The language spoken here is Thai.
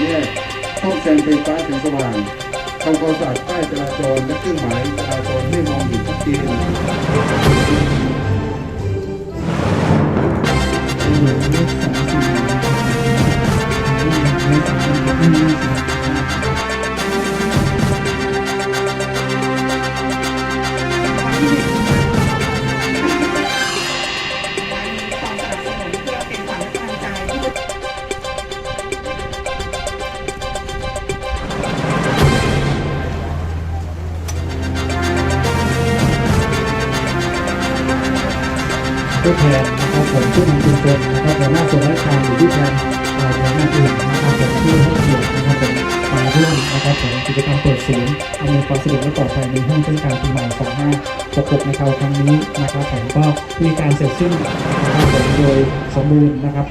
แยกซ่องแซมไฟฟ้าแสงสว่างทำความสะอาดป้ายจราจรและเครื่องหมายจราจรให้มองเห็นชัดเจนความ ผู้แทนนะครับผมผู้นำชุมชนนะครับหัวหน้าส่วนราชการหรือผู้แทนอ่อหัวหน้าอื่นนะครับผมที่ให้เกียรตินะครับผมมาร่วมนะครับผมกิจกรรมเปิดศูนย์อำนวยความสะดวกและปลอดภัยในห้องเทศกาลปีใหม่2566ในคราวครั้งนี้นะครับผมก็มีการเสร็จสิ้นนะครับผมโดยสมบูรณ์นะครับ